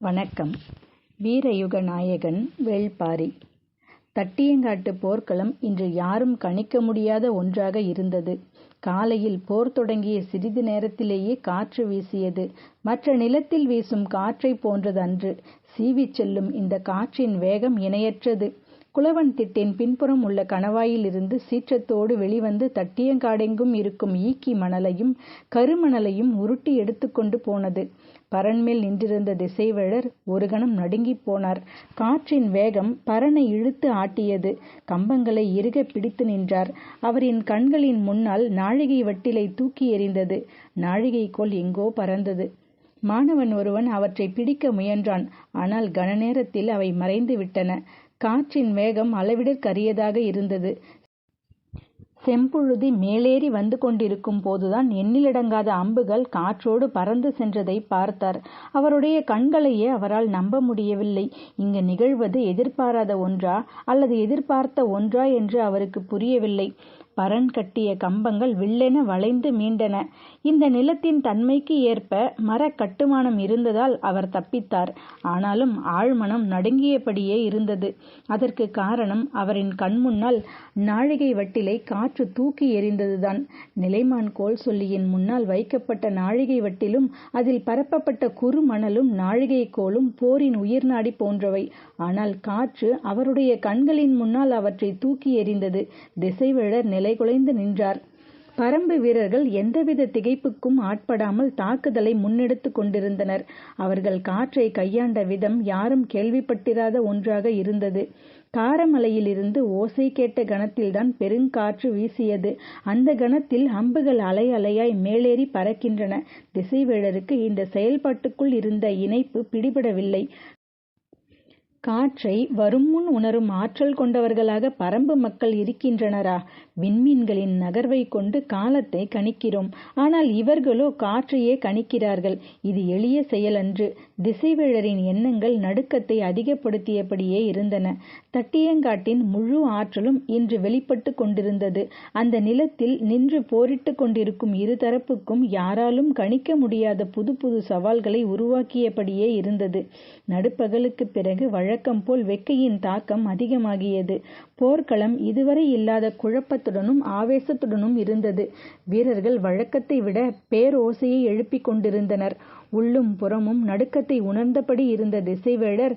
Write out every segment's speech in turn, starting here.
வணக்கம் வீரயுக நாயகன் வேள்பாரி தட்டியங்காட்டு போர்க்களம் இன்று யாரும் கணிக்க முடியாத ஒன்றாக இருந்தது. காலையில் போர் தொடங்கிய சிறிது நேரத்திலேயே காற்று வீசியது. மற்ற நிலத்தில் வீசும் காற்றைப் போன்றது அன்று. சீவிச் செல்லும் இந்த காற்றின் வேகம் இணையற்றது. குளவன் திட்டின் பின்புறம் உள்ள கணவாயிலிருந்து சீற்றத்தோடு வெளிவந்து தட்டியங்காடெங்கும் இருக்கும் ஈக்கி மணலையும் கருமணலையும் உருட்டி எடுத்துக்கொண்டு போனது. பரண்மேல் நின்றிருந்த திசைவேழர் ஒரு கணம் நடுங்கிப் போனார். காற்றின் வேகம் பரனை இழுத்து ஆட்டியது. கம்பங்களை இறுக பிடித்து நின்றார். அவரின் கண்களின் முன்னால் நாழிகை வட்டிலை தூக்கி எறிந்தது. நாழிகைக்கோல் எங்கோ பறந்தது. மாணவன் ஒருவன் அவற்றை பிடிக்க முயன்றான். ஆனால் கனநேரத்தில் அவை மறைந்து விட்டன. காற்றின் வேகம் அளவிடற்கரியதாக இருந்தது. செம்புழுதி மேலேறி வந்து கொண்டிருக்கும் போதுதான் எண்ணிலடங்காத அம்புகள் காற்றோடு பறந்து சென்றதைப் பார்த்தார். அவருடைய கண்களையே அவரால் நம்ப முடியவில்லை. இங்கு நிகழ்வது எதிர்பாராத ஒன்றா அல்லது எதிர்பார்த்த ஒன்றா என்று அவருக்குப் புரியவில்லை. பரன் கட்டிய கம்பங்கள் வில்லென வளைந்து மீண்டன. இந்த நிலத்தின் தன்மைக்கு ஏற்ப மரக் கட்டுமானம் இருந்ததால் அவர் தப்பித்தார். ஆனாலும் ஆழ்மனம் நடுங்கியபடியே இருந்தது. அதற்குக் காரணம் அவரின் கண்முன்னால் நாழிகை வட்டிலை காற்று தூக்கி எறிந்ததுதான். நிலைமான் கோல் சொல்லியின் முன்னால் வைக்கப்பட்ட நாழிகை வட்டிலும் அதில் பரப்பப்பட்ட குறுமணலும் நாழிகைக் கோலும் போரின் உயிர்நாடி போன்றவை. ஆனால் காற்று அவருடைய கண்களின் முன்னால் அவற்றைத் தூக்கி எறிந்தது. திசைவேழர் நிலைகுலைந்து நின்றார். பரம்பு வீரர்கள் எந்தவித திகைப்புக்கும் ஆட்படாமல் தாக்குதலை முன்னெடுத்துக் கொண்டிருந்தனர். அவர்கள் காற்றை கையாண்ட விதம் யாரும் கேள்விப்பட்டிராத ஒன்றாக இருந்தது. காரமலையிலிருந்து ஓசை கேட்ட கணத்தில்தான் பெருங்காற்று வீசியது. அந்த கணத்தில் அம்புகள் அலை அலையாய் மேலேறி பறக்கின்றன. திசைவேழருக்கு இந்த செயல்பாட்டுக்குள் இருந்த இணைப்பு பிடிபடவில்லை. காற்றை வருமுன் உணரும் ஆற்றல் கொண்டவர்களாக பரம்பு மக்கள் இருக்கின்றனரா? விண்மீன்களின் நகர்வைக் கொண்டு காலத்தை கணிக்கிறோம். ஆனால் இவர்களோ காற்றையே கணிக்கிறார்கள். இது எளிய செயலன்று. திசைவேழரின் எண்ணங்கள் நடுக்கத்தை அதிகப்படுத்தியபடியே இருந்தன. தட்டியங்காட்டின் முழு ஆற்றலும் இன்று வெளிப்பட்டு கொண்டிருந்தது. அந்த நிலத்தில் நின்று போரிட்டு கொண்டிருக்கும் இரு தரப்புக்கும் யாராலும் கணிக்க முடியாத புது புது சவால்களை உருவாக்கியபடியே இருந்தது. நடுப்பகலுக்குப் பிறகு வழக்கம் போல் வெக்கையின் தாக்கம் அதிகமாகியது. போர்க்களம் இதுவரை இல்லாத குழப்பத்துடனும் ஆவேசத்துடனும் இருந்தது. வீரர்கள் வழக்கத்தை விட பேரோசையை எழுப்பிக் கொண்டிருந்தனர். உள்ளும் புறமும் நடுக்கத்தை உணர்ந்தபடி இருந்த திசைவேழர்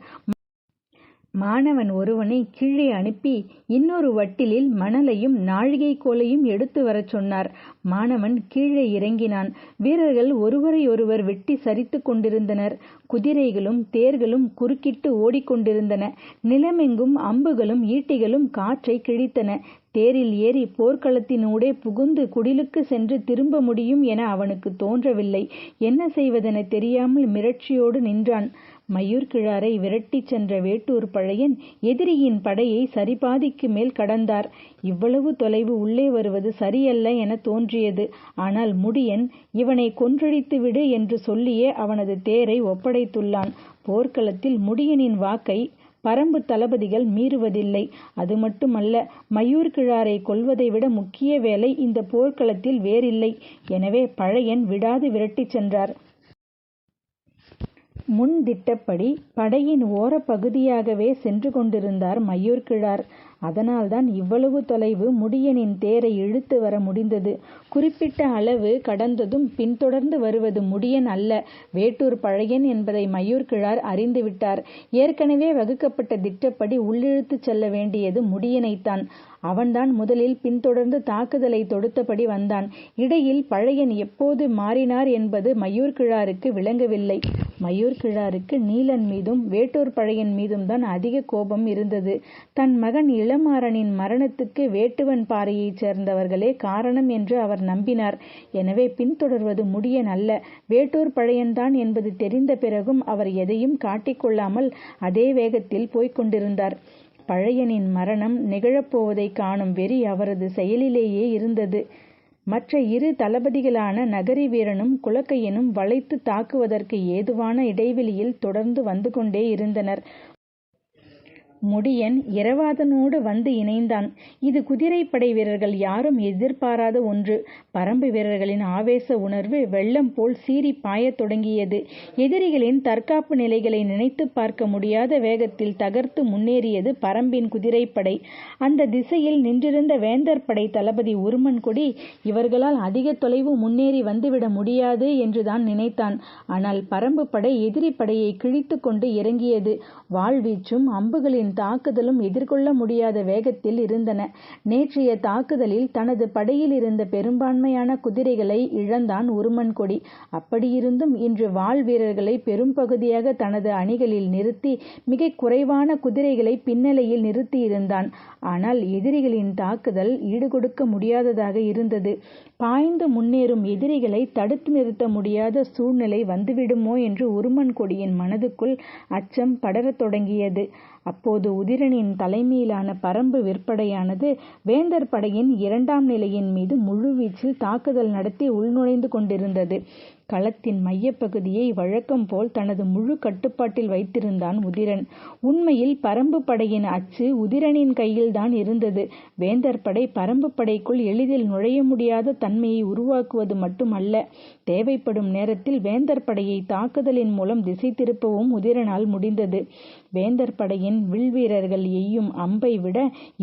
மாணவன் ஒருவனைக் கீழே அனுப்பி இன்னொரு வட்டிலில் மணலையும் நாழிகைக் கோலையும் எடுத்து வரச் சொன்னார். மாணவன் கீழே இறங்கினான். வீரர்கள் ஒருவரையொருவர் வெட்டி சரித்துக் கொண்டிருந்தனர். குதிரைகளும் தேர்களும் குறுக்கிட்டு ஓடிக்கொண்டிருந்தன. நிலமெங்கும் அம்புகளும் ஈட்டிகளும் காற்றைக் கிழித்தன. தேரில் ஏறி போர்க்களத்தினூடே புகுந்து குடிலுக்கு சென்று திரும்ப முடியும் என அவனுக்குத் தோன்றவில்லை. என்ன செய்வதெனத் தெரியாமல் மிரட்சியோடு நின்றான். மயூர்கிழாரை விரட்டிச் சென்ற வேட்டூர் பழையன் எதிரியின் படையை சரிபாதிக்கு மேல் கடந்தார். இவ்வளவு தொலைவு உள்ளே வருவது சரியல்ல எனத் தோன்றியது. ஆனால் முடியன் இவனை கொன்றழித்து விடு என்று சொல்லியே அவனது தேரை ஒப்படைத்துள்ளான். போர்க்களத்தில் முடியனின் வாக்கை பரம்பு தளபதிகள் மீறுவதில்லை. அது மட்டுமல்ல மயூர்கிழாரைக் கொல்வதை விட முக்கிய வேலை இந்த போர்க்களத்தில் வேறில்லை. எனவே பழையன் விடாது விரட்டிச் சென்றார். முன்திட்டப்படி படையின் ஓரப்பகுதியாகவே சென்று கொண்டிருந்தார் மையூர்கிழார். அதனால்தான் இவ்வளவு தொலைவு முடியனின் தேரை இழுத்து வர முடிந்தது. குறிப்பிட்ட அளவு கடந்ததும் பின்தொடர்ந்து வருவது முடியன் அல்ல வேட்டூர் பழையன் என்பதை மயூர்கிழார் அறிந்துவிட்டார். ஏற்கனவே வகுக்கப்பட்ட திட்டப்படி உள்ளிழுத்துச் செல்ல வேண்டியது முடியனைத்தான். அவன்தான் முதலில் பின்தொடர்ந்து தாக்குதலை தொடுத்தபடி வந்தான். இடையில் பழையன் எப்போது மாறினார் என்பது மயூர்கிழாருக்கு விளங்கவில்லை. மயூர்கிழாருக்கு நீலன் மீதும் வேட்டூர் பழையன் மீதும் தான் அதிக கோபம் இருந்தது. தன் மகன் இளமாறனின் மரணத்துக்கு வேட்டுவன் பாறையைச் சேர்ந்தவர்களே காரணம் என்று அவர் நம்பினார். எனவே பின்தொடர்வது முடியன் அல்ல வேட்டூர் பழையன்தான் என்பது தெரிந்த பிறகும் அவர் எதையும் காட்டிக்கொள்ளாமல் அதே வேகத்தில் போய்க் கொண்டிருந்தார். பழையனின் மரணம் நிகழப்போவதைக் காணும் வெறி அவரது செயலிலேயே இருந்தது. மற்ற இரு தளபதிகளான நகரி வீரனும் குலக்கையனும் வளைத்துத் தாக்குவதற்கு ஏதுவான இடைவெளியில் தொடர்ந்து வந்து கொண்டே இருந்தனர். முடியன் இரவாதனோடு வந்து இணைந்தான். இது குதிரைப்படை வீரர்கள் யாரும் எதிர்பாராத ஒன்று. பரம்பு வீரர்களின் ஆவேச உணர்வு வெள்ளம் போல் சீறி பாயத் தொடங்கியது. எதிரிகளின் தற்காப்பு நிலைகளை நினைத்துப் பார்க்க முடியாத வேகத்தில் தகர்த்து முன்னேறியது பரம்பின் குதிரைப்படை. அந்த திசையில் நின்றிருந்த வேந்தர் படை தளபதி உருமன்கொடி இவர்களால் அதிக தொலைவு முன்னேறி வந்துவிட முடியாது என்றுதான் நினைத்தான். ஆனால் பரம்பு படை எதிரி படையை கிழித்து கொண்டு இறங்கியது. வாள்வீச்சும் அம்புகளின் தாக்குதலும் எதிர்கொள்ள முடியாத வேகத்தில் இருந்தன. நேற்றைய தாக்குதலில் தனது படையில் இருந்த பெரும்பான்மையான குதிரைகளை இழந்தான் உருமன்கொடி அப்படியிருந்தும் இன்று வாள் வீரர்களை பெரும்பகுதியாக தனது அணிகளில் நிறுத்தி மிகக் குறைவான குதிரைகளை பின்னலையில் நிறுத்தியிருந்தான். ஆனால் எதிரிகளின் தாக்குதல் ஈடுகொடுக்க முடியாததாக இருந்தது. பாய்ந்து முன்னேறும் எதிரிகளை தடுத்து நிறுத்த முடியாத சூழ்நிலை வந்துவிடுமோ என்று உருமன்கொடியின் மனதுக்குள் அச்சம் படரத் தொடங்கியது. அப்போது உதிரனின் தலைமையிலான பரம்பு விற்படையானது வேந்தர் படையின் இரண்டாம் நிலையின் மீது முழுவீச்சில் தாக்குதல் நடத்தி உள்நுழைந்து கொண்டிருந்தது. களத்தின் மையப்பகுதியை வழக்கம் போல் தனது முழு கட்டுப்பாட்டில் வைத்திருந்தான் உதிரன். உண்மையில் பரம்பு படையின் அச்சு உதிரனின் கையில்தான் இருந்தது. வேந்தர் படை பறம்பு படைக்குள் எளிதில் நுழைய முடியாத தன்மையை உருவாக்குவது மட்டுமல்ல, தேவைப்படும் நேரத்தில் வேந்தர் படையை தாக்குதலின் மூலம் திசை திருப்பவும் உதிரனால் முடிந்தது. வேந்தர் படையின் வில்வீரர்கள் எய்யும் அம்பை விட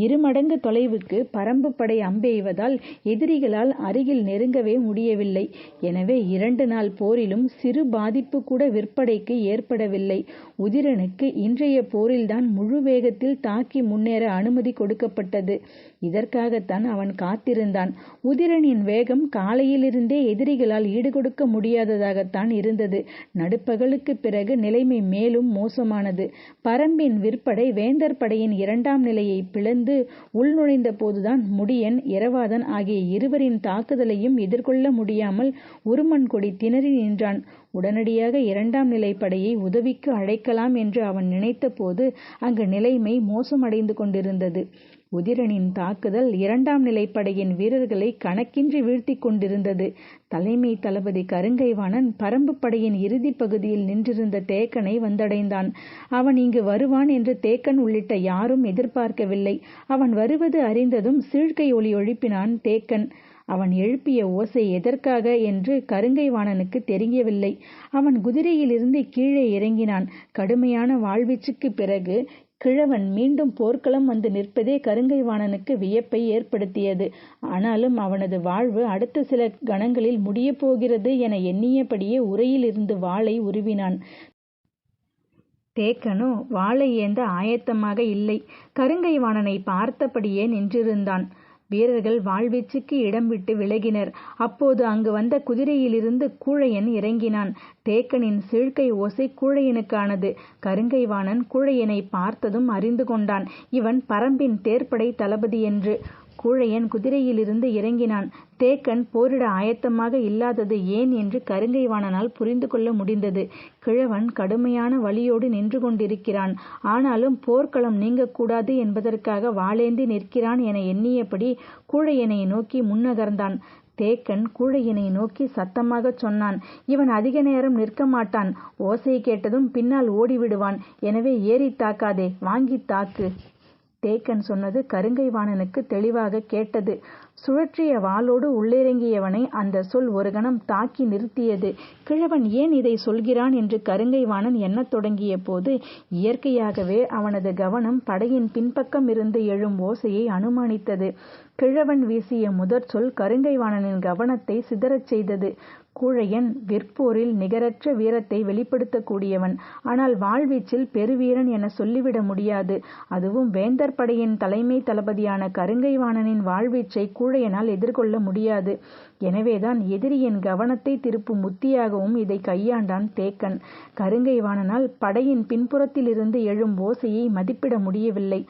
இருமடங்கு தொலைவுக்கு பரம்பு படை அம்பெய்வதால் எதிரிகளால் அருகில் நெருங்கவே முடியவில்லை. எனவே இரண்டு நாள் போரிலும் சிறு பாதிப்பு கூட விற்படைக்கு ஏற்படவில்லை. உதிரனுக்கு இன்றைய போரில்தான் முழு வேகத்தில் தாக்கி முன்னேற அனுமதி கொடுக்கப்பட்டது. இதற்காகத்தான் அவன் காத்திருந்தான். உதிரனின் வேகம் காலையிலிருந்தே எதிரிகளால் ஈடுகொடுக்க முடியாததாகத்தான் இருந்தது. நடுப்பகலுக்கு பிறகு நிலைமை மேலும் மோசமானது. பரம்பின் விற்படை வேந்தர் படையின் இரண்டாம் நிலையை பிளந்து உள்நுழைந்த போதுதான் முடியன், இரவாதன் ஆகிய இருவரின் தாக்குதலையும் எதிர்கொள்ள முடியாமல் உருமன் கொடி திணறி நின்றான். உடனடியாக இரண்டாம் நிலைப்படையை உதவிக்கு அழைக்கலாம் என்று அவன் நினைத்தபோது அங்கு நிலைமை மோசமடைந்து கொண்டிருந்தது. உதிரனின் தாக்குதல் இரண்டாம் நிலைப்படையின் வீரர்களை கணக்கின்றி வீழ்த்தி கொண்டிருந்தது. தலைமை தளபதி கருங்கைவாணன் பரம்பு படையின் இறுதி பகுதியில் நின்றிருந்த தேக்கனை வந்தடைந்தான். அவன் இங்கு வருவான் என்று தேக்கன் உள்ளிட்ட யாரும் எதிர்பார்க்கவில்லை. அவன் வருவது அறிந்ததும் சீழ்க்கை ஒலி எழுப்பினான் தேக்கன். அவன் எழுப்பிய ஓசை எதற்காக என்று கருங்கைவாணனுக்கு தெரியவில்லை. அவன் குதிரையிலிருந்து கீழே இறங்கினான். கடுமையான வாள்வீச்சுக்குப் பிறகு கிழவன் மீண்டும் போர்க்களம் வந்து நிற்பதே கருங்கைவாணனுக்கு வியப்பை ஏற்படுத்தியது. ஆனாலும் அவனது வாழ்வு அடுத்த சில கணங்களில் முடியப் போகிறது என எண்ணியபடியே உரையிலிருந்து வாளை உருவினான். தேக்கனோ வாளை ஏந்த ஆயத்தமாக இல்லை. கருங்கைவாணனை பார்த்தபடியே நின்றிருந்தான். வீரர்கள் வாழ்வீச்சுக்கு இடம் விட்டு விலகினர். அப்போது அங்கு வந்த குதிரையிலிருந்து கூழையன் இறங்கினான். தேக்கனின் சீழ்க்கை ஓசை கூழையனுக்கானது. கருங்கைவாணன் கூழையனை பார்த்ததும் அறிந்து கொண்டான். இவன் பரம்பின் தேர்ப்படை தளபதி என்று கூழையன் குதிரையிலிருந்து இறங்கினான். தேக்கன் போரிட ஆயத்தமாக இல்லாதது ஏன் என்று கருங்கைவாணனால் புரிந்து கொள்ள முடிந்தது. கிழவன் கடுமையான வலியோடு நின்று கொண்டிருக்கிறான். ஆனாலும் போர்க்களம் நீங்கக்கூடாது என்பதற்காக வாளேந்தி நிற்கிறான் என எண்ணியபடி கூழையனை நோக்கி முன்னகர்ந்தான். தேக்கன் கூழையனை நோக்கி சத்தமாகச் சொன்னான். இவன் அதிக நேரம் நிற்க மாட்டான். ஓசை கேட்டதும் பின்னால் ஓடிவிடுவான். எனவே ஏறித் தாக்காதே வாங்கித் தாக்கு. தேக்கன் சொன்னது கருங்கைவாணனுக்கு தெளிவாகக் கேட்டது. சுழற்றிய வாளோடு உள்ளிறங்கியவனை அந்தச் சொல் ஒரு கணம் தாக்கி நிறுத்தியது. கிழவன் ஏன் இதைச் சொல்கிறான் என்று கருங்கைவாணன் எண்ணத் தொடங்கிய போது இயற்கையாகவே அவனது கவனம் படையின் பின்பக்கம் இருந்து எழும் ஓசையை அனுமானித்தது. கிழவன் வீசிய முதற் சொல் கருங்கைவாணனின் கவனத்தைச் சிதறச் செய்தது. கூழையன் விற்போரில் நிகரற்ற வீரத்தை வெளிப்படுத்தக்கூடியவன் ஆனால் வாழ்வீச்சில் பெருவீரன் என சொல்லிவிட முடியாது. அதுவும் வேந்தர் படையின் தலைமை தளபதியான கருங்கைவாணனின் வாழ்வீச்சை கூழையனால் எதிர்கொள்ள முடியாது. எனவேதான் எதிரியின் கவனத்தை திருப்பும் உத்தியாகவும் இதை கையாண்டான் தேக்கன். கருங்கைவாணனால் படையின் பின்புறத்திலிருந்து எழும் ஓசையை மதிப்பிட முடியவில்லை.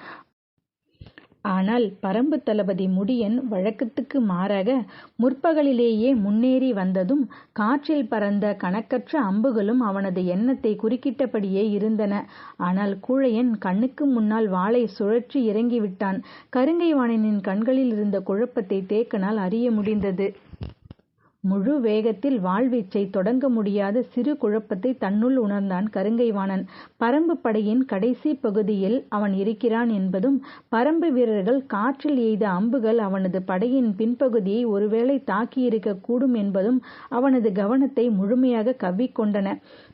ஆனால் பறம்பு தளபதி முடியன் வழக்கத்துக்கு மாறாக முற்பகலிலேயே முன்னேறி வந்ததும் காற்றில் பறந்த கணக்கற்ற அம்புகளும் அவனது எண்ணத்தைக் குறுக்கிட்டபடியே இருந்தன. ஆனால் கூழையன் கண்ணுக்கு முன்னால் வாளைச் சுழற்றி இறங்கிவிட்டான். கருங்கைவாணனின் கண்களில் இருந்த குழப்பத்தை தேக்கனால் அறிய முடிந்தது. முழு வேகத்தில் வாழ்வீச்சை தொடங்க முடியாத சிறு குழப்பத்தை தன்னுள் உணர்ந்தான் கருங்கைவாணன். பரம்பு படையின் கடைசி பகுதியில் அவன் இருக்கிறான் என்பதும் பரம்பு வீரர்கள் காற்றில் எய்த அம்புகள் அவனது படையின் பின்பகுதியை ஒருவேளை தாக்கியிருக்கக் கூடும் என்பதும் அவனது கவனத்தை முழுமையாக கவ்விக்கொண்டன.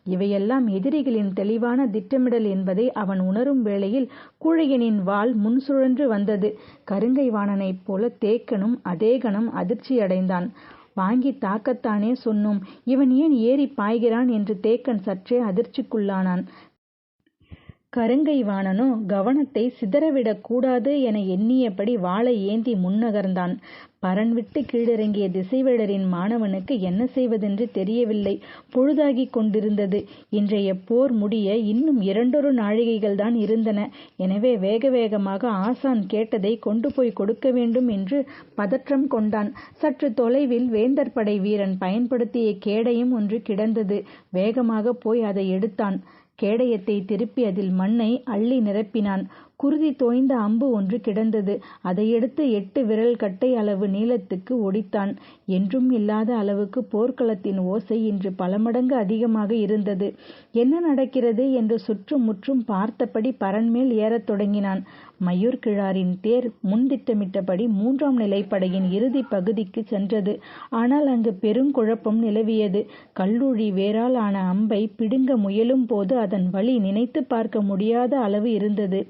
இவையெல்லாம் எதிரிகளின் தெளிவான திட்டமிடல் என்பதை அவன் உணரும் வேளையில் கூழையனின் வாள் முன் சுழன்று வந்தது. கருங்கைவாணனைப் போல தேக்கனும் அதே கணம் அதிர்ச்சியடைந்தான். வாங்கி தாக்கத்தானே சொன்னோம். இவன் ஏன் ஏறி பாய்கிறான் என்று தேக்கன் சற்றே அதிர்ச்சிக்குள்ளானான். கருங்கைவாணனோ கவனத்தை சிதறவிடக் கூடாது என எண்ணியபடி வாளை ஏந்தி முன்னகர்ந்தான். பரன்விட்டு கீழிறங்கிய திசைவேடரின் மாணவனுக்கு என்ன செய்வதென்று தெரியவில்லை. பொழுதாகிக் கொண்டிருந்தது. இன்றைய போர் முடிய இன்னும் இரண்டொரு நாழிகைகள்தான் இருந்தன. எனவே வேக வேகமாக ஆசான் கேட்டதை கொண்டு போய் கொடுக்க வேண்டும் என்று பதற்றம் கொண்டான். சற்று தொலைவில் வேந்தர் படை வீரன் பயன்படுத்திய கேடயம் ஒன்று கிடந்தது. வேகமாக போய் அதை எடுத்தான். கேடயத்தை திருப்பி அதில் மண்ணை அள்ளி நிரப்பினான். குருதி தோய்ந்த அம்பு ஒன்று கிடந்தது. அதை எடுத்து எட்டு விரல் கட்டை அளவு நீளத்துக்கு ஒடித்தான். என்றும் இல்லாத அளவுக்கு போர்க்களத்தின் ஓசை இன்று பல மடங்கு அதிகமாக இருந்தது. என்ன நடக்கிறது? என்று சுற்றும் முற்றும் பார்த்தபடி பரன்மேல் ஏறத் தொடங்கினான். மயூர் கிழாரின் தேர் முன்திட்டமிட்டபடி மூன்றாம் நிலைப்படையின் இறுதி பகுதிக்கு சென்றது. ஆனால் அங்கு பெருங்குழப்பம் நிலவியது. கல்லூழி வேரால் ஆன அம்பை பிடுங்க முயலும் போது அதன் வழி நினைத்து பார்க்க முடியாத அளவு இருந்தது.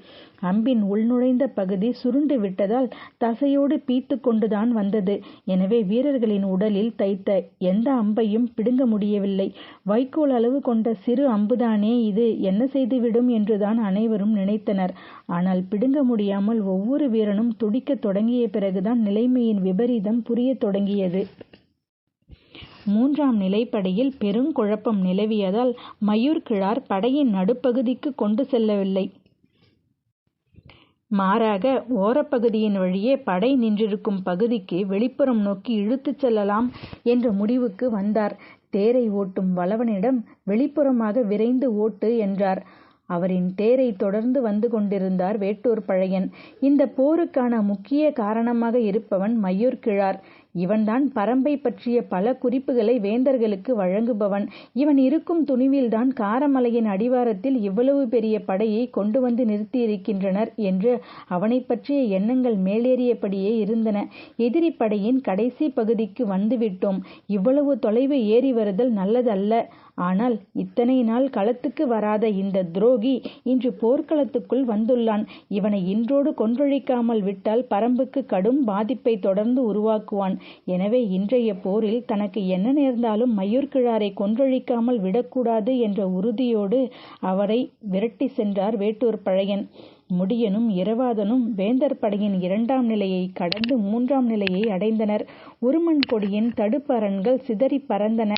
அம்பின் உள்நுழைந்த பகுதி சுருண்டு விட்டதால் தசையோடு பீத்து கொண்டுதான் வந்தது. எனவே வீரர்களின் உடலில் தைத்த எந்த அம்பையும் பிடுங்க முடியவில்லை. வைக்கோல் அளவு கொண்ட சிறு அம்புதானே இது. என்ன செய்துவிடும் என்றுதான் அனைவரும் நினைத்தனர். ஆனால் பிடுங்க தாங்க முடியாமல் ஒவ்வொரு வீரனும் துடிக்கத் தொடங்கிய பிறகுதான் நிலைமையின் விபரீதம் புரியத் தொடங்கியது. மூன்றாம் நிலைப்படையில் பெருங்குழப்பம் நிலவியதால் மயூர் கிழார் படையின் நடுப்பகுதிக்கு கொண்டு செல்லவில்லை. மாறாக ஓரப்பகுதியின் வழியே படை நின்றிருக்கும் பகுதிக்கு வெளிப்புறம் நோக்கி இழுத்துச் செல்லலாம் என்ற முடிவுக்கு வந்தார். தேரை ஓட்டும் வளவனிடம் வெளிப்புறமாக விரைந்து ஓட்டு என்றார். அவரின் தேரை தொடர்ந்து வந்து கொண்டிருந்தார் வேட்டூர் பழையன். இந்த போருக்கான முக்கிய காரணமாக இருப்பவன் மயூர் கிழார். இவன்தான் பரம்பை பற்றிய பல குறிப்புகளை வேந்தர்களுக்கு வழங்குபவன். இவன் இருக்கும் துணிவில்தான் காரமலையின் அடிவாரத்தில் இவ்வளவு பெரிய படையை கொண்டு வந்து நிறுத்தியிருக்கின்றனர் என்று அவனை பற்றிய எண்ணங்கள் மேலேறியபடியே இருந்தன. எதிரி படையின் கடைசி பகுதிக்கு வந்துவிட்டோம். இவ்வளவு தொலைவு ஏறி வருதல் நல்லதல்ல. ஆனால் இத்தனை நாள் களத்துக்கு வராத இந்த துரோகி இன்று போர்க்களத்துக்குள் வந்துள்ளான். இவனை இன்றோடு கொன்றொழிக்காமல் விட்டால் பரம்புக்கு கடும் பாதிப்பை தொடர்ந்து உருவாக்குவான். எனவே இன்றைய போரில் தனக்கு என்ன நேர்ந்தாலும் மயூர்கிழாரை கொன்றொழிக்காமல் விடக்கூடாது என்ற உறுதியோடு அவரை விரட்டி சென்றார் வேட்டூர் பழையன். முடியனும் இரவாதனும் வேந்தர் படையின் இரண்டாம் நிலையை கடந்து மூன்றாம் நிலையை அடைந்தனர். உருமன் கொடியின் தடுப்பரண்கள் சிதறி பறந்தன.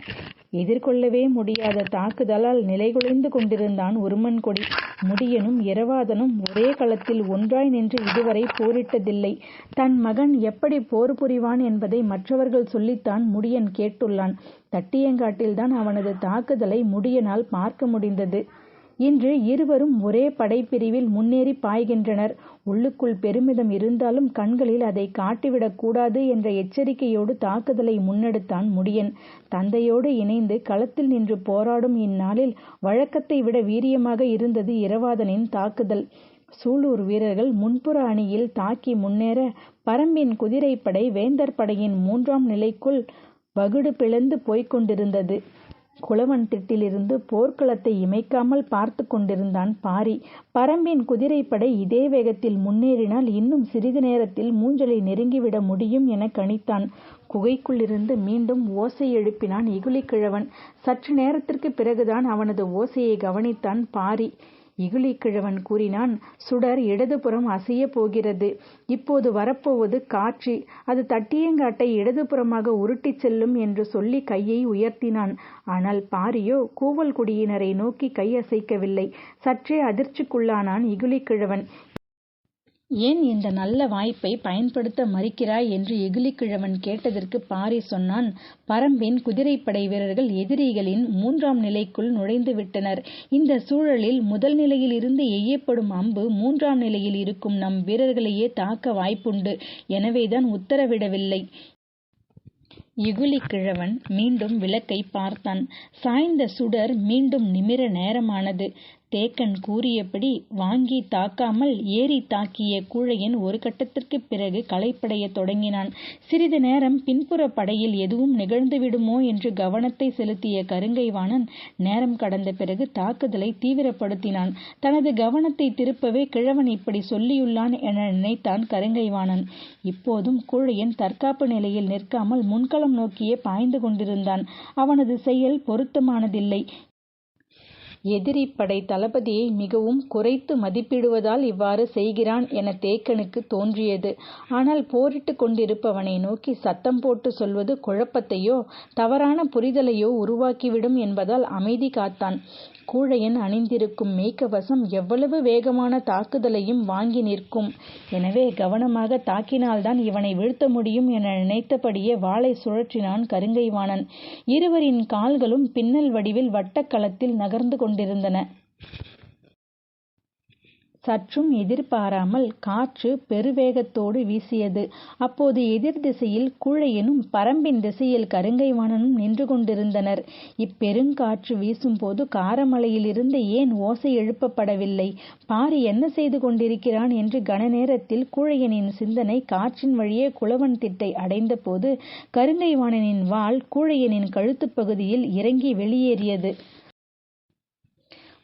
எதிர்கொள்ளவே முடியாத தாக்குதலால் நிலைகுலைந்து கொண்டிருந்தான் உருமன்கொடி முடியனும் இரவாதனும் ஒரே களத்தில் ஒன்றாய் நின்று இதுவரை போரிட்டதில்லை. தன் மகன் எப்படி போர் புரிவான் என்பதை மற்றவர்கள் சொல்லித்தான் முடியன் கேட்டுள்ளான். தட்டியங்காட்டில்தான் அவனது தாக்குதலை முடியனால் பார்க்க முடிந்தது. இன்று இருவரும் ஒரே படைப்பிரிவில் முன்னேறி பாய்கின்றனர். உள்ளுக்குள் பெருமிதம் இருந்தாலும் கண்களில் அதை காட்டிவிடக் கூடாது என்ற எச்சரிக்கையோடு தாக்குதலை முன்னெடுத்தான் முடியன். தந்தையோடு இணைந்து களத்தில் நின்று போராடும் இந்நாளில் வழக்கத்தை விட வீரியமாக இருந்தது இரவாதனின் தாக்குதல். சூலூர் வீரர்கள் முன்புற அணியில் தாக்கி முன்னேற பரம்பின் குதிரைப்படை வேந்தர் படையின் மூன்றாம் நிலைக்குள் வகுடு பிளந்து போய்க் கொண்டிருந்தது. குளவன் திட்டிலிருந்து போர்க்களத்தை இமைக்காமல் பார்த்து கொண்டிருந்தான் பாரி. பரம்பின் குதிரைப்படை இதே வேகத்தில் முன்னேறினால் இன்னும் சிறிது நேரத்தில் மூஞ்சலை நெருங்கிவிட முடியும் என கணித்தான். குகைக்குள்ளிருந்து மீண்டும் ஓசை எழுப்பினான் இகுலிக்கிழவன். சற்று நேரத்திற்கு பிறகுதான் அவனது ஓசையை கவனித்தான் பாரி. இகுலிக்கிழவன் கூறினான் சுடர் இடதுபுறம் அசைய போகிறது இப்போது வரப்போவது காற்று. அது தட்டியங்காட்டை இடதுபுறமாக உருட்டிச் செல்லும் என்று சொல்லி கையை உயர்த்தினான். ஆனால் பாரியோ கூவல் குடியினரை நோக்கி கை அசைக்கவில்லை. சற்றே அதிர்ச்சிக்குள்ளானான் இகுலிக்கிழவன். ஏன் இந்த நல்ல வாய்ப்பை பயன்படுத்த மறுக்கிறாய் என்று எகிலிக்கிழவன் கேட்டதற்கு பாரி சொன்னான் பரம்பின் குதிரைப்படை வீரர்கள் எதிரிகளின் மூன்றாம் நிலைக்குள் நுழைந்து விட்டனர் இந்த சூழலில் முதல் நிலையில் இருந்து எய்யப்படும் அம்பு மூன்றாம் நிலையில் இருக்கும் நம் வீரர்களையே தாக்க வாய்ப்புண்டு எனவேதான் உத்தரவிடவில்லை இகுலிக் கிழவன் மீண்டும் விளக்கை பார்த்தான். சாய்ந்த சுடர் மீண்டும் நிமிர நேரமானது. தேக்கன் கூறியபடி வாங்கித் தாக்காமல் ஏறித் தாக்கிய கூழையன் ஒரு கட்டத்திற்குப் பிறகு களைப்படையத் தொடங்கினான். சிறிது நேரம் பின்புறப் படையில் எதுவும் நிகழ்ந்துவிடுமோ என்று கவனத்தைச் செலுத்திய கருங்கைவாணன் நேரம் கடந்த பிறகு தாக்குதலைத் தீவிரப்படுத்தினான். தனது கவனத்தைத் திருப்பவே கிழவன் இப்படிச் சொல்லியுள்ளான் என நினைத்தான் கருங்கைவாணன். இப்போதும் கூழையன் தற்காப்பு நிலையில் நிற்காமல் முன்களம் நோக்கியே பாய்ந்து கொண்டிருந்தான். அவனது செயல் பொருத்தமானதில்லை. எதிரி படை தளபதியை மிகவும் குறைத்து மதிப்பிடுவதால் இவ்வாறு செய்கிறான் என தேக்கனுக்கு தோன்றியது. ஆனால் போரிட்டுக் கொண்டிருப்பவனை நோக்கி சத்தம் போட்டுச் சொல்வது குழப்பத்தையோ தவறான புரிதலையோ உருவாக்கிவிடும் என்பதால் அமைதி காத்தான். கூழையன் அணிந்திருக்கும் மெய்க்கவசம் எவ்வளவு வேகமான தாக்குதலையும் வாங்கி நிற்கும். எனவே கவனமாக தாக்கினால்தான் இவனை வீழ்த்த முடியும் என நினைத்தபடியே வாளை சுழற்றினான் கருங்கைவாணன். இருவரின் கால்களும் பின்னல் வடிவில் வட்டக்களத்தில் நகர்ந்து கொண்டிருந்தன. சற்றும் எதிர்பாராமல் காற்று பெருவேகத்தோடு வீசியது. அப்போது எதிர் திசையில் கூழையனும் பரம்பின் திசையில் கருங்கைவாணனும் நின்று கொண்டிருந்தனர். இப்பெருங்காற்று வீசும்போது காரமலையிலிருந்து ஏன் ஓசை எழுப்பப்படவில்லை? பாரி என்ன செய்து கொண்டிருக்கிறான் என்று கனநேரத்தில் கூழையனின் சிந்தனை காற்றின் வழியே குளவன் திட்டை அடைந்தபோது கருங்கைவாணனின் வாள் கூழையனின் கழுத்துப் பகுதியில் இறங்கி வெளியேறியது.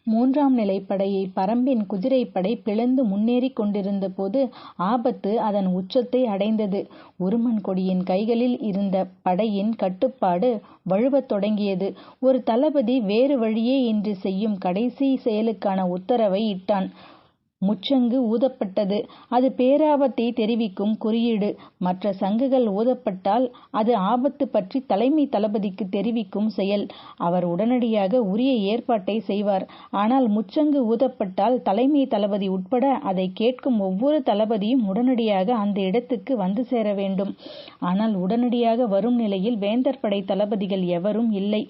மூன்றாம் நிலைப்படையை பரம்பின் குதிரைப்படை பிளந்து முன்னேறிக் கொண்டிருந்தபோது ஆபத்து அதன் உச்சத்தை அடைந்தது. உருமன் கொடியின் கைகளில் இருந்த படையின் கட்டுப்பாடு வழுவத் தொடங்கியது. ஒரு தளபதி வேறு வழியே இன்றி செய்யும் கடைசி செயலுக்கான உத்தரவை இட்டான். முச்சங்கு ஊதப்பட்டது. அது பேராபத்தை தெரிவிக்கும் குறியீடு. மற்ற சங்குகள் ஊதப்பட்டால் அது ஆபத்து பற்றி தலைமை தளபதிக்கு தெரிவிக்கும் செயல். அவர் உடனடியாக உரிய ஏற்பாட்டை செய்வார். ஆனால் முச்சங்கு ஊதப்பட்டால் தலைமை தளபதி உட்பட அதை கேட்கும் ஒவ்வொரு தளபதியும் உடனடியாக அந்த இடத்துக்கு வந்து சேர வேண்டும். ஆனால் உடனடியாக வரும் நிலையில் வேந்தர் படை தளபதிகள் எவரும் இல்லை.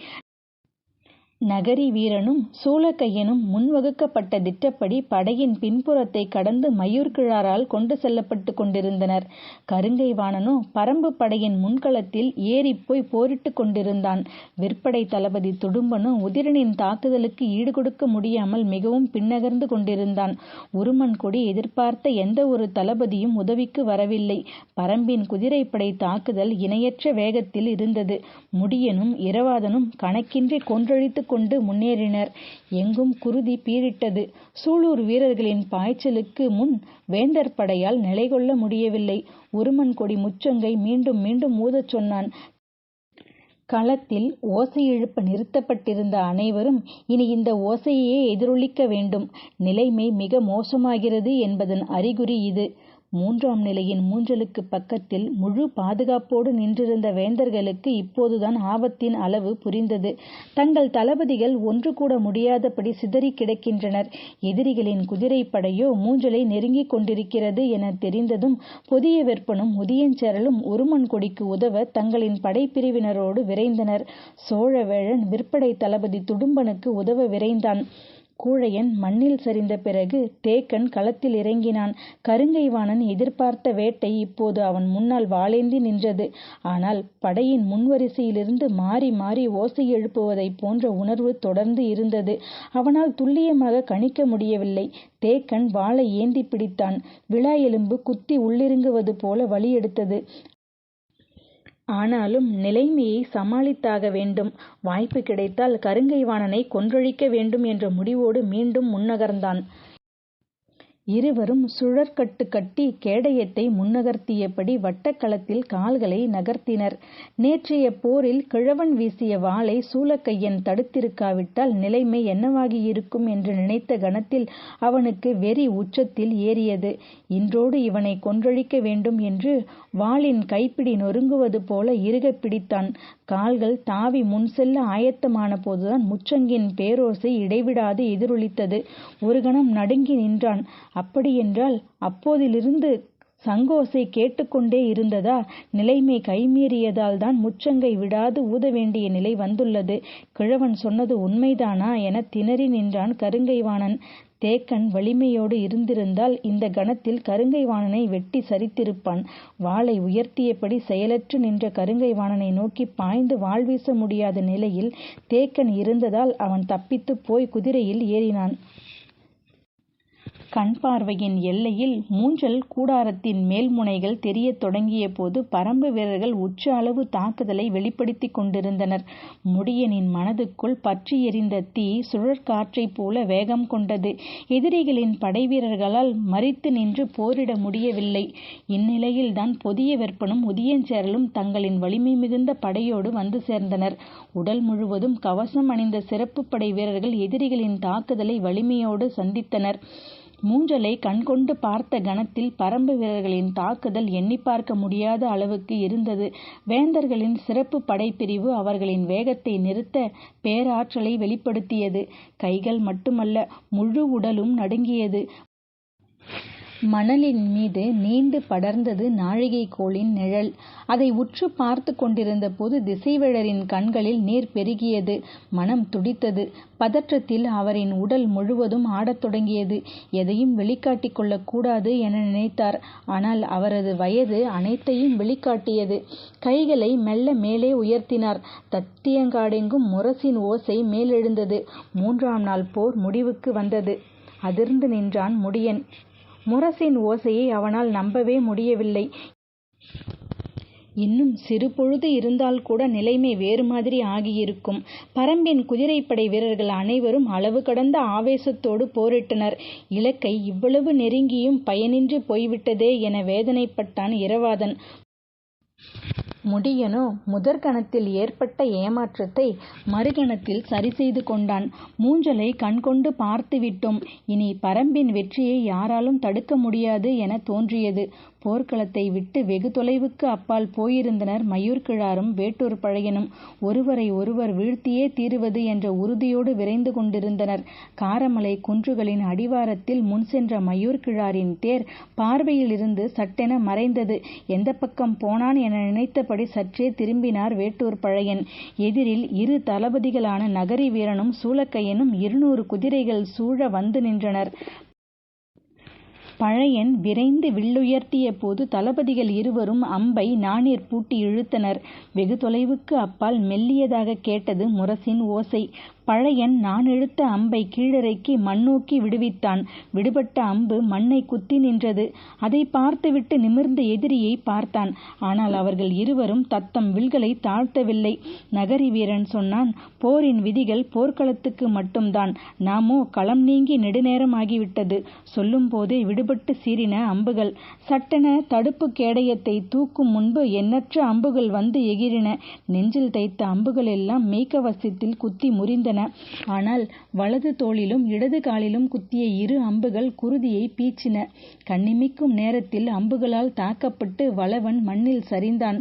நகரி வீரனும் சூலகையனும் முன்வகுக்கப்பட்ட திட்டப்படி படையின் பின்புறத்தை கடந்து மயூர்கிழாரால் கொண்டு செல்லப்பட்டுக் கொண்டிருந்தனர். கருங்கைவாணனோ பரம்பு படையின் முன்களத்தில் ஏறிப்போய் போரிட்டுக் கொண்டிருந்தான். விற்படை தளபதி துடும்பனோ உதிரனின் தாக்குதலுக்கு ஈடுகொடுக்க முடியாமல் மிகவும் பின்னகர்ந்து கொண்டிருந்தான். உருமன் கொடி எதிர்பார்த்த எந்த ஒரு தளபதியும் உதவிக்கு வரவில்லை. பரம்பின் குதிரைப்படை தாக்குதல் இணையற்ற வேகத்தில் இருந்தது. முடியனும் இரவாதனும் கணக்கின்றி கொன்றழித்து கொண்டு முன்னேறினர். எங்கும் குருதி பீரிட்டது சூலூர் வீரர்களின் பாய்ச்சலுக்கு முன் வேந்தர் படையால் நிலைகொள்ள முடியவில்லை. உருமன் கொடி முச்சங்கை மீண்டும் மீண்டும் ஊதச் சொன்னான். களத்தில் ஓசை எழுப்ப நிறுத்தப்பட்டிருந்த அனைவரும் இனி இந்த ஓசையையே எதிரொலிக்க வேண்டும். நிலைமை மிக மோசமாகிறது என்பதன் அறிகுறி இது. மூன்றாம் நிலையின் மூஞ்சலுக்கு பக்கத்தில் முழு பாதுகாப்போடு நின்றிருந்த வேந்தர்களுக்கு இப்போதுதான் ஆபத்தின் அளவு புரிந்தது. தங்கள் தளபதிகள் ஒன்று கூட முடியாதபடி சிதறி கிடக்கின்றனர். எதிரிகளின் குதிரைப்படையோ மூஞ்சலை நெருங்கிக் கொண்டிருக்கிறது என தெரிந்ததும் புதிய வெப்பனும் முதியஞ்சேரலும் உருமன் கொடிக்கு உதவ தங்களின் படைப்பிரிவினரோடு விரைந்தனர். சோழவேழன் விற்படை தளபதி துடும்பனுக்கு உதவ விரைந்தான். கூழையன் மண்ணில் சரிந்த பிறகு தேக்கன் களத்தில் இறங்கினான். கருங்கைவாணன் எதிர்பார்த்த வேட்டை இப்போது அவன் முன்னால் வாளேந்தி நின்றது. ஆனால் படையின் முன்வரிசையிலிருந்து மாறி மாறி ஓசை எழுப்புவதைப் போன்ற உணர்வு தொடர்ந்து இருந்தது. அவனால் துல்லியமாகக் கணிக்க முடியவில்லை. தேக்கன் வாளை ஏந்திப் பிடித்தான். விலா எலும்பு குத்தி உள்ளிருங்குவது போல வலி எடுத்தது. ஆனாலும் நிலைமையை சமாளித்தாக வேண்டும். வாய்ப்பு கிடைத்தால் கருங்கைவாணனைக் கொன்றொழிக்க வேண்டும் என்ற முடிவோடு மீண்டும் முன்னகர்ந்தான். இருவரும் சுழற்கட்டு கட்டி கேடயத்தை முன்னகர்த்தியபடி வட்டக்களத்தில் கால்களை நகர்த்தினர். நேற்றைய போரில் கிழவன் வீசிய வாளை சூலக்கையன் தடுத்திருக்காவிட்டால் நிலைமை என்னவாகியிருக்கும் என்று நினைத்த கணத்தில் அவனுக்கு வெறி உச்சத்தில் ஏறியது. இன்றோடு இவனைக் கொன்றொழிக்க வேண்டும் என்று வாளின் கைப்பிடி நொறுங்குவது போல இறுகப் பிடித்தான். கால்கள் தாவி முன் செல்ல ஆயத்தமான போதுதான் முச்சங்கின் பேரோசை இடைவிடாது எதிரொலித்தது. ஒரு கணம் நடுங்கி நின்றான். அப்படியென்றால் அப்போதிலிருந்து சங்கோசை கேட்டுக்கொண்டே இருந்ததா? நிலைமை கைமீறியதால்தான் முச்சங்கை விடாது ஊத வேண்டிய நிலை வந்துள்ளது. கிழவன் சொன்னது உண்மைதானா என திணறி நின்றான் கருங்கைவாணன். தேக்கன் வலிமையோடு இருந்திருந்தால் இந்த கணத்தில் கருங்கை வாணனை வெட்டி சரித்திருப்பான் வாளை உயர்த்தியபடி செயலற்று நின்ற கருங்கை வாணனை நோக்கி பாய்ந்து வாள் வீச முடியாத நிலையில் தேக்கன் இருந்ததால் அவன் தப்பித்துப் போய் குதிரையில் ஏறினான். கண் பார்வையின் எல்லையில் மூஞ்சல் கூடாரத்தின் மேல்முனைகள் தெரியத் தொடங்கியபோது பரம்பு வீரர்கள் உச்ச அளவு தாக்குதலை வெளிப்படுத்திக் கொண்டிருந்தனர். முடியனின் மனதுக்குள் பற்றி எரிந்த தீ சுழற்காற்றைப் போல வேகம் கொண்டது. எதிரிகளின் படைவீரர்களால் மறித்து நின்று போரிட முடியவில்லை. இந்நிலையில்தான் பொதிய வெப்பனும் உதியஞ்சேரலும் தங்களின் வலிமை மிகுந்த படையோடு வந்து சேர்ந்தனர். உடல் முழுவதும் கவசம் அணிந்த சிறப்பு படை வீரர்கள் எதிரிகளின் தாக்குதலை வலிமையோடு சந்தித்தனர். மூஞ்சலை கண்கொண்டு பார்த்த கணத்தில் பரம்பு வீரர்களின் தாக்குதல் எண்ணி பார்க்க முடியாத அளவுக்கு இருந்தது. வேந்தர்களின் சிறப்பு படைப்பிரிவு அவர்களின் வேகத்தை நிறுத்த பேராற்றலை வெளிப்படுத்தியது. கைகள் மட்டுமல்ல முழு உடலும் நடுங்கியது. மணலின் மீது நீண்டு படர்ந்தது நாழிகைக்கோளின் நிழல். அதை உற்று பார்த்து கொண்டிருந்த போது திசைவேழரின் கண்களில் நீர் பெருகியது. மனம் துடித்தது. பதற்றத்தில் அவரின் உடல் முழுவதும் ஆடத் தொடங்கியது. எதையும் வெளிக்காட்டிக் கொள்ளக்கூடாது என நினைத்தார். ஆனால் அவரது வயது அனைத்தையும் வெளிக்காட்டியது. கைகளை மெல்ல மேலே உயர்த்தினார். தத்தியங்காடெங்கும் முரசின் ஓசை மேலெழுந்தது. மூன்றாம் நாள் போர் முடிவுக்கு வந்தது. அதிர்ந்து நின்றான் முடியன். முரசின் ஓசையை அவனால் நம்பவே முடியவில்லை. இன்னும் சிறு பொழுது இருந்தால்கூட நிலைமை வேறு மாதிரி ஆகியிருக்கும். பரம்பின் குதிரைப்படை வீரர்கள் அனைவரும் அளவு கடந்த ஆவேசத்தோடு போரிட்டனர். இலக்கை இவ்வளவு நெருங்கியும் பயனின்றி போய்விட்டதே என வேதனைப்பட்டான் இரவாதன். முடியனோ முதற் கணத்தில் ஏற்பட்ட ஏமாற்றத்தை மறுகணத்தில் சரிசெய்து கொண்டான். மூஞ்சலை கண்கொண்டு பார்த்துவிட்டோம். இனி பரம்பின் வெற்றியை யாராலும் தடுக்க முடியாது எனத் தோன்றியது. போர்க்களத்தை விட்டு வெகு தொலைவுக்கு அப்பால் போயிருந்தனர் மயூர்கிழாரும் வேட்டூர் பழையனும். ஒருவரை ஒருவர் வீழ்த்தியே தீருவது என்ற உறுதியோடு விரைந்து கொண்டிருந்தனர். காரமலை குன்றுகளின் அடிவாரத்தில் முன் சென்ற மயூர்கிழாரின் தேர் பார்வையிலிருந்து சட்டென மறைந்தது. எந்தப் பக்கம் போனான் என நினைத்தபடி சற்றே திரும்பினார் வேட்டூர் பழையன். எதிரில் இரு தளபதிகளான நகரி வீரனும் சூலக்கையனும் இருநூறு குதிரைகள் சூழ வந்து நின்றனர். பழையன் விரைந்து வில்லுயர்த்திய போது தளபதிகள் இருவரும் அம்பை நாணீர் பூட்டி இழுத்தனர். வெகு தொலைவுக்கு அப்பால் மெல்லியதாக கேட்டது முரசின் ஓசை. பழையன் நாணிழுத்த அம்பைக் கீழிறக்கி மண்ணோக்கி விடுவித்தான். விடுபட்ட அம்பு மண்ணைக் குத்தி நின்றது. அதைப் பார்த்துவிட்டு நிமிர்ந்த எதிரியைப் பார்த்தான். ஆனால் அவர்கள் இருவரும் தத்தம் வில்களைத் தாழ்த்தவில்லை. நகரி வீரன் சொன்னான் போரின் விதிகள் போர்க்களத்துக்கு மட்டும்தான். நாமோ களம் நீங்கி நெடுநேரமாகிவிட்டது. சொல்லும்போதே விடுபட்டு சீறின அம்புகள். சட்டென தடுப்புக் கேடயத்தைத் தூக்கும் முன்பு எண்ணற்ற அம்புகள் வந்து எகிறின. நெஞ்சில் தைத்த அம்புகளெல்லாம் மெய்க்கவசத்தில் குத்தி முறிந்தன. ஆனால் வலது தோளிலும் இடது காலிலும் குத்திய இரு அம்புகள் குருதியை பீய்ச்சின. கண்ணிமைக்கும் நேரத்தில் அம்புகளால் தாக்கப்பட்டு வளவன் மண்ணில் சரிந்தான்.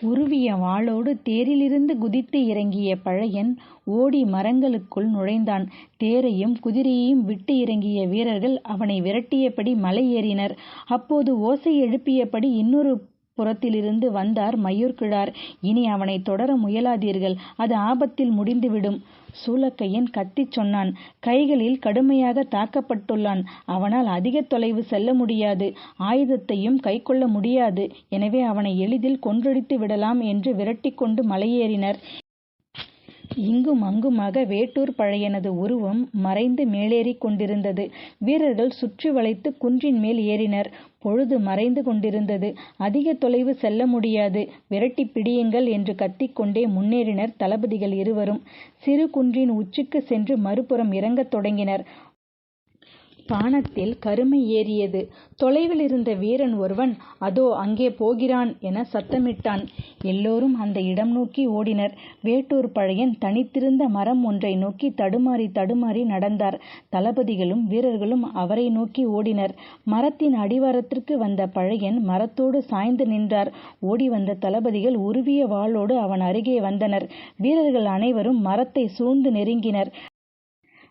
உருவிய வாளோடு தேரிலிருந்து குதித்து இறங்கிய பழையன் ஓடி மரங்களுக்குள் நுழைந்தான். தேரையும் குதிரையையும் விட்டு இறங்கிய வீரர்கள் அவனை விரட்டியபடி மலை ஏறினர். அப்போது ஓசை எழுப்பியபடி இன்னொரு புறத்திலிருந்து வந்தார் மயூர்கிழார். இனி அவனை தொடர முயலாதீர்கள். அது ஆபத்தில் முடிந்துவிடும். சூலக்கையன் கத்திச் சொன்னான். கைகளில் கடுமையாக தாக்கப்பட்டுள்ளான். அவனால் அதிக தொலைவு செல்ல முடியாது. ஆயுதத்தையும் கைக்கொள்ள முடியாது. எனவே அவனை எளிதில் கொன்றொழித்து விடலாம் என்று விரட்டிக்கொண்டு மலையேறினர். இங்கும் அங்குமாக வேட்டூர் பழையனது உருவம் மறைந்து மேலேறிக் கொண்டிருந்தது. வீரர்கள் சுற்றி வளைத்துக் குன்றின் மேல் ஏறினர். பொழுது மறைந்து கொண்டிருந்தது. அதிக தொலைவு செல்ல முடியாது. விரட்டிப் பிடியுங்கள் என்று கத்திக் கொண்டே முன்னேறினர் தளபதிகள் இருவரும். சிறு குன்றின் உச்சிக்குச் சென்று மறுபுறம் இறங்கத் தொடங்கினர். வானத்தில் கருமை ஏறியது. தொலைவிலிருந்த வீரன் ஒருவன் அதோ அங்கே போகிறான் என சத்தமிட்டான். எல்லோரும் அந்த இடம் நோக்கி ஓடினர். வேட்டூர் பழையன் தனித்திருந்த மரம் ஒன்றை நோக்கி தடுமாறித் தடுமாறி நடந்தார். தளபதிகளும் வீரர்களும் அவரை நோக்கி ஓடினர். மரத்தின் அடிவாரத்திற்கு வந்த பழையன் மரத்தோடு சாய்ந்து நின்றார். ஓடிவந்த தளபதிகள் உருவிய வாளோடு அவன் அருகே வந்தனர். வீரர்கள் அனைவரும் மரத்தைச் சூழ்ந்து நெருங்கினர்.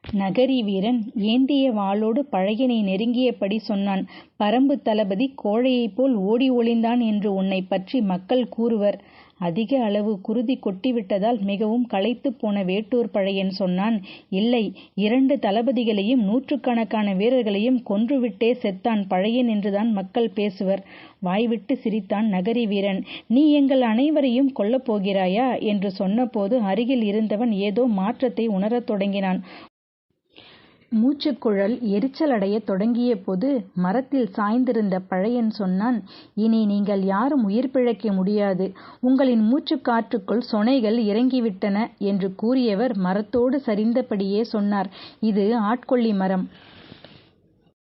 நகரி வீரன் ஏந்திய வாளோடு பழையனை நெருங்கியபடி சொன்னான். பரம்பு தளபதி கோழையைப் போல் ஓடி ஒளிந்தான் என்று உன்னைப் பற்றி மக்கள் கூறுவர். அதிக அளவு குருதி கொட்டிவிட்டதால் மிகவும் களைத்துப் போன வேட்டூர் பழையன் சொன்னான். இல்லை இரண்டு தளபதிகளையும் நூற்றுக்கணக்கான வீரர்களையும் கொன்றுவிட்டே செத்தான் பழையன் என்றுதான் மக்கள் பேசுவர். வாய்விட்டு சிரித்தான் நகரி வீரன். நீ எங்கள் அனைவரையும் கொல்லப் போகிறாயா? என்று சொன்னபோது அருகில் இருந்தவன் ஏதோ மாற்றத்தை உணரத் தொடங்கினான். மூச்சுக்குழல் எரிச்சலடையத் தொடங்கியபோது மரத்தில் சாய்ந்திருந்த பழையன் சொன்னான் இனி நீங்கள் யாரும் உயிர் பிழைக்க முடியாது. உங்களின் மூச்சுக்காற்றுக்குள் சொனைகள் இறங்கிவிட்டன என்று கூறியவர் மரத்தோடு சரிந்தபடியே சொன்னார். இது ஆட்கொல்லி மரம்.